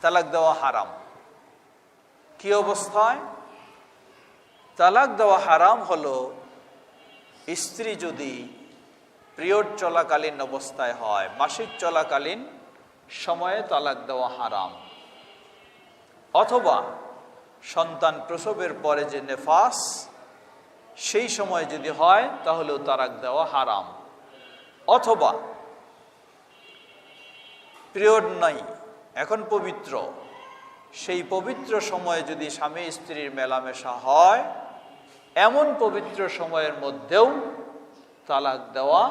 তালাক দেওয়া হারাম। কি অবস্থায়? তালাক দেওয়া হারাম হলো স্ত্রী যদি পিরিয়ড চলাকালীন অবস্থায় হয়, মাসিক চলাকালীন সময়ে তালাক দেওয়া হারাম। অথবা সন্তান প্রসবের পরে যে নেফাস, সেই সময় যদি হয়, তাহলেও তালাক দেওয়া হারাম। অথবা পিরিয়ড নাই এখন পবিত্র। সেই পবিত্র সময়ে যদি স্বামী স্ত্রীর মেলামেশা হয়, এমন পবিত্র সময়ের মধ্যেও তালাক দেওয়া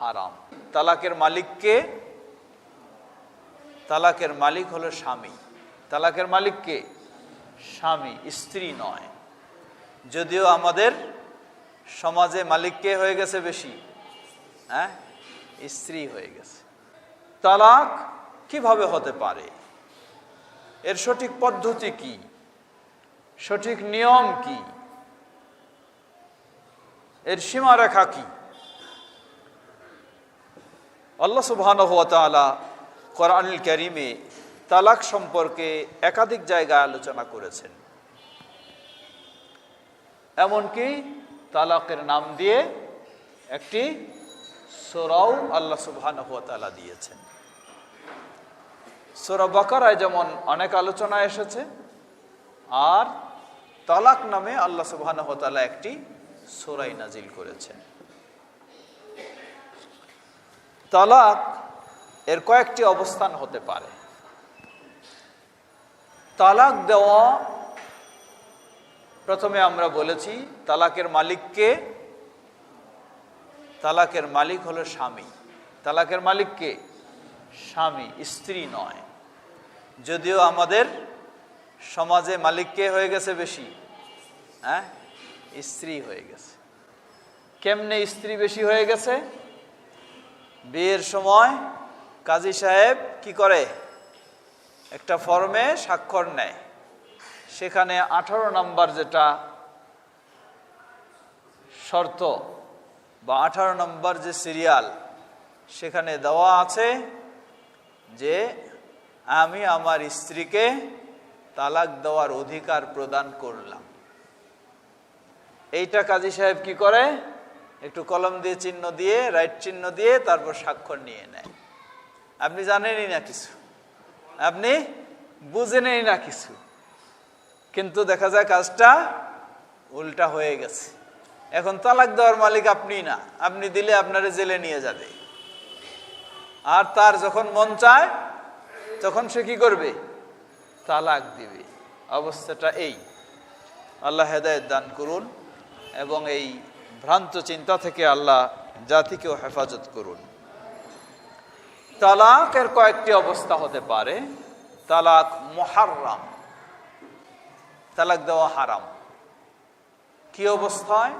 হারাম। তালাকের মালিককে, তালাকের মালিক হলো স্বামী। তালাকের মালিককে স্বামী, স্ত্রী নয়। যদিও আমাদের সমাজে মালিককে হয়ে গেছে বেশি? হ্যাঁ? স্ত্রী হয়ে গেছে। তালাক কীভাবে হতে পারে? এর সঠিক পদ্ধতি কি? সঠিক নিয়ম কি? এর সীমারেখা কি? আল্লাহ সুবহান কোরআনুল করিমে তালাক সম্পর্কে একাধিক জায়গায় আলোচনা করেছেন। এমনকি তালাকের নাম দিয়ে একটি সোরাও আল্লাহ সুবহান দিয়েছেন। সোরা বাকারায় যেমন অনেক আলোচনা এসেছে, আর তালাক নামে আল্লাহ সুবহান একটি সোরাই নাজিল করেছেন। তালাক এর কয়েকটি অবস্থান হতে পারে। তালাক দেওয়া, প্রথমে আমরা বলেছি তালাকের মালিককে তালাকের মালিক হলো স্বামী। তালাকের মালিককে স্বামী, স্ত্রী নয়। যদিও আমাদের সমাজে মালিককে হয়ে গেছে বেশি? হ্যাঁ? স্ত্রী হয়ে গেছে। কেমনে স্ত্রী বেশি হয়ে গেছে? বিয়ের সময় কাজী সাহেব কি করে? একটা ফর্মে স্বাক্ষর নেয়। সেখানে আঠারো নাম্বার যেটা শর্ত বা আঠারো নম্বর যে সিরিয়াল, সেখানে দেওয়া আছে যে আমি আমার স্ত্রীকে তালাক দেওয়ার অধিকার প্রদান করলাম। এইটা কাজী সাহেব কি করে? একটু কলম দিয়ে চিহ্ন দিয়ে রাইট চিহ্ন দিয়ে তারপর স্বাক্ষর নিয়ে নেয়। আপনি জানেনই না কিছু। আপনি বুঝেনই না কিছু। কিন্তু দেখা যায় কাজটা উল্টা হয়ে গেছে। এখন তালাক দেওয়ার মালিক আপনি না। আপনি দিলে আপনারে জেলে নিয়ে যাবে। আর তার যখন মন চায়, তখন সে কি করবে? তালাক দিবে। অবস্থাটা এই। আল্লাহ হেদায়ত দান করুন এবং এই ভ্রান্ত চিন্তা থেকে আল্লাহ জাতিকেও হেফাজত করুন। তালাকের কয়েকটি অবস্থা হতে পারে। তালাক মহারাম তালাক দেওয়া হারাম। কি অবস্থায়?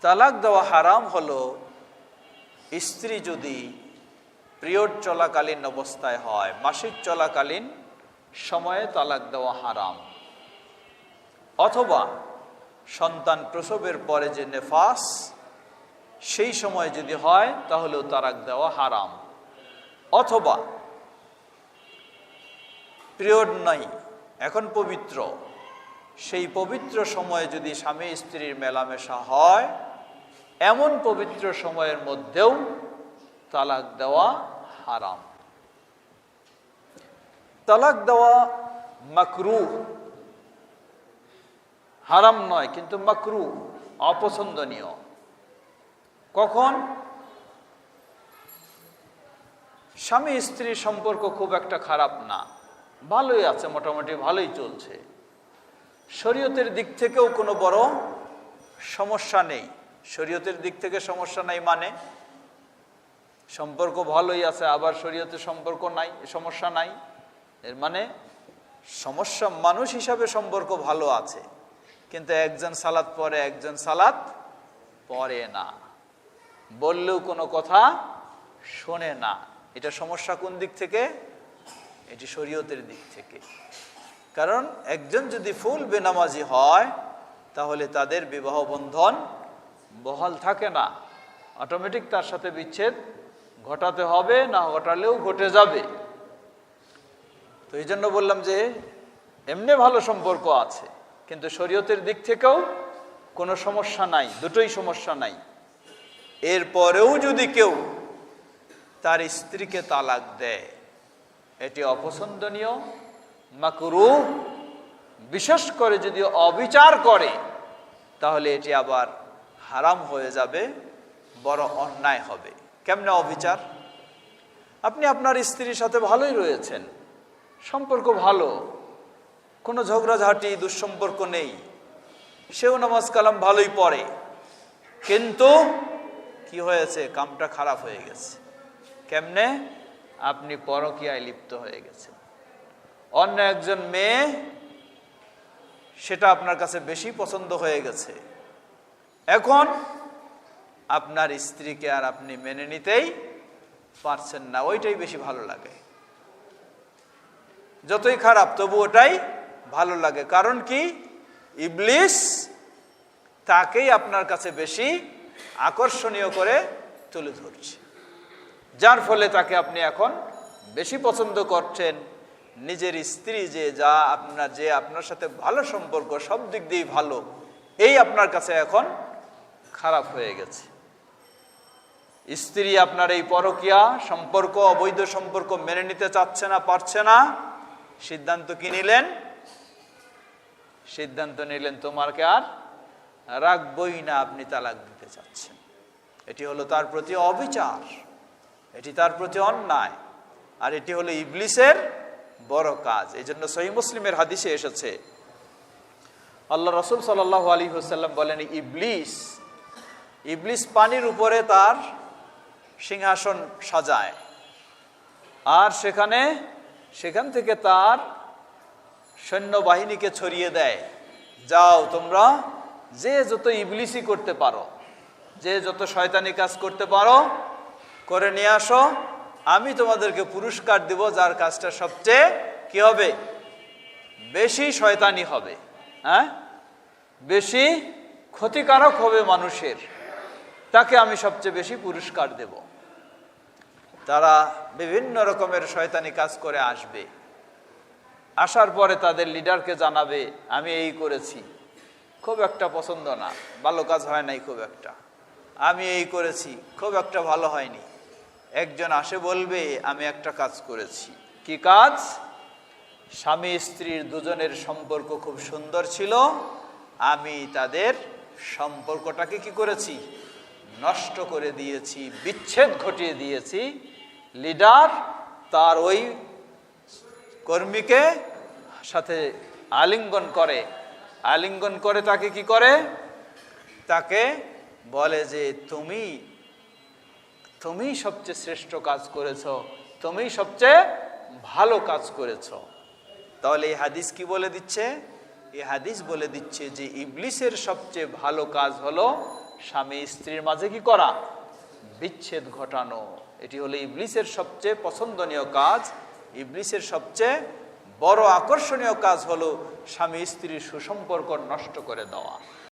তালাক দেওয়া হারাম হলো স্ত্রী যদি পিরিয়ড চলাকালীন অবস্থায় হয়, মাসিক চলাকালীন সময়ে তালাক দেওয়া হারাম। অথবা সন্তান প্রসবের পরে যে নেফাস, সেই সময় যদি হয়, তাহলেও তালাক দেওয়া হারাম। অথবা পিরিয়ড নাই, এখন পবিত্র, সেই পবিত্র সময়ে যদি স্বামী স্ত্রীর মেলামেশা হয়, এমন পবিত্র সময়ের মধ্যেও তালাক দেওয়া হারাম। তালাক দেওয়া মাকরু। হারাম নয়, কিন্তু মাকরু, অপছন্দনীয়। কখন? স্বামী স্ত্রীর সম্পর্ক খুব একটা খারাপ না। ভালোই আছে, মোটামুটি ভালোই চলছে। শরীয়তের দিক থেকেও কোনো বড় সমস্যা নেই। শরীয়তের দিক থেকে সমস্যা নাই মানে সম্পর্ক ভালোই আছে, আবার শরীয়তের সম্পর্ক নাই, সমস্যা নাই। এর মানে সমস্যা মানুষ হিসাবে সম্পর্ক ভালো আছে, কিন্তু একজন সালাত পরে, একজন সালাত পরে না। বললেও কোনো কথা শোনে না। এটা সমস্যা কোন দিক থেকে? এটি শরীয়তের দিক থেকে। কারণ একজন যদি ফুল বেনামাজি হয়, তাহলে তাদের বিবাহ বন্ধন বহাল থাকে না। অটোমেটিক তার সাথে বিচ্ছেদ ঘটাতে হবে, না ঘটালেও ঘটে যাবে। তো এই জন্য বললাম যে, এমনি ভালো সম্পর্ক আছে, কিন্তু শরীয়তের দিক থেকেও কোনো সমস্যা নাই, দুটোই সমস্যা নাই। এরপরেও যদি কেউ তার স্ত্রীকে তালাক দেয়, এটি অপছন্দনীয়, মাকরু, বিশেষ করে যদি অবিচার করে, তাহলে এটি আবার হারাম হয়ে যাবে, বড় অন্যায় হবে। কেমনে অবিচার? আপনি আপনার স্ত্রীর সাথে ভালোই রয়েছেন। সম্পর্ক ভালো। কোনো ঝগড়াঝাটি, দুঃসম্পর্ক নেই। সেও নামাজ কালাম ভালোই পড়ে। কিন্তু কি হয়েছে? কামটা খারাপ হয়ে গেছে। কেমনে? আপনি পরকীয়ায় লিপ্ত হয়ে গেছেন। অন্য একজন মেয়ে, সেটা আপনার কাছে বেশি পছন্দ হয়ে গেছে। এখন আপনার স্ত্রীকে আর আপনি মেনে নিতেই পারছেন না, ওইটাই বেশি ভালো লাগে। যতই খারাপ, তবু ওটাই ভালো লাগে। কারণ কি? ইবলিস তাকেই আপনার কাছে বেশি আকর্ষণীয় করে তুলে ধরছে। যার ফলে তাকে আপনি এখন বেশি পছন্দ করছেন। নিজের স্ত্রী যে যা আপনার, যে আপনার সাথে ভালো সম্পর্ক, সব দিক দিয়েই ভালো, এই আপনার কাছে এখন খারাপ হয়ে গেছে। স্ত্রী আপনার এই পরকিয়া, সম্পর্ক, অবৈধ সম্পর্ক মেনে নিতে চাচ্ছে না, পারছে না, সিদ্ধান্ত কি নিলেন? সিদ্ধান্ত নিলেন তোমাকে আর রাখবই না, আপনি তালাক দিতে চাচ্ছেন। এটি হলো তার প্রতি অবিচার, এটি তার প্রতি অন্যায়, আর এটি হলো ইবলিসের বড় কাজ। এই জন্য সহি মুসলিমের হাদিসে এসেছে, আল্লাহ রসুল সাল্লাহ আলী হোসাল্লাম বলেন, ইবলিস ইবলিস পানির উপরে তার সিংহাসন সাজায়। আর সেখানে, সেখান থেকে তার সৈন্যবাহিনীকে ছড়িয়ে দেয়। যাও তোমরা, যে যত ইবলিসই করতে পারো, যে যত শয়তানি কাজ করতে পারো, করে নিয়ে আসো। আমি তোমাদেরকে পুরস্কার দিব, যার কাজটা সবচেয়ে কি হবে? বেশি শয়তানি হবে হ্যাঁ? বেশি ক্ষতিকারক হবে মানুষের। তাকে আমি সবচেয়ে বেশি পুরস্কার দেব। তারা বিভিন্ন রকমের শয়তানি কাজ করে আসবে। আসার পরে তাদের লিডারকে জানাবে, আমি এই করেছি। খুব একটা পছন্দ না, ভালো কাজ হয় নাই খুব একটা। আমি এই করেছি, খুব একটা ভালো হয়নি। একজন আসে বলবে, আমি একটা কাজ করেছি। কি কাজ? স্বামী স্ত্রীর দুজনের সম্পর্ক খুব সুন্দর ছিল, আমি তাদের সম্পর্কটাকে কি করেছি? নষ্ট করে দিয়েছি, বিচ্ছেদ ঘটিয়ে দিয়েছি, লিডার তার ওই কর্মীকে সাথে আলিঙ্গন করে। আলিঙ্গন করে তাকে কি করে? তাকে বলে যে, তুমি তুমি সবচেয়ে শ্রেষ্ঠ কাজ করেছ, তুমি সবচেয়ে ভালো কাজ করেছ। তাহলে এই হাদিস কি বলে দিচ্ছে? এই হাদিস বলে দিচ্ছে যে, ইবলিসের সবচেয়ে ভালো কাজ হলো স্বামী স্ত্রীর মাঝে কি করা? বিচ্ছেদ ঘটানো। এটি হলো ইবলিসের সবচেয়ে পছন্দনীয় কাজ। ইবলিসের সবচেয়ে বড় আকর্ষণীয় কাজ হলো স্বামী স্ত্রীর সুসম্পর্ক নষ্ট করে দেওয়া।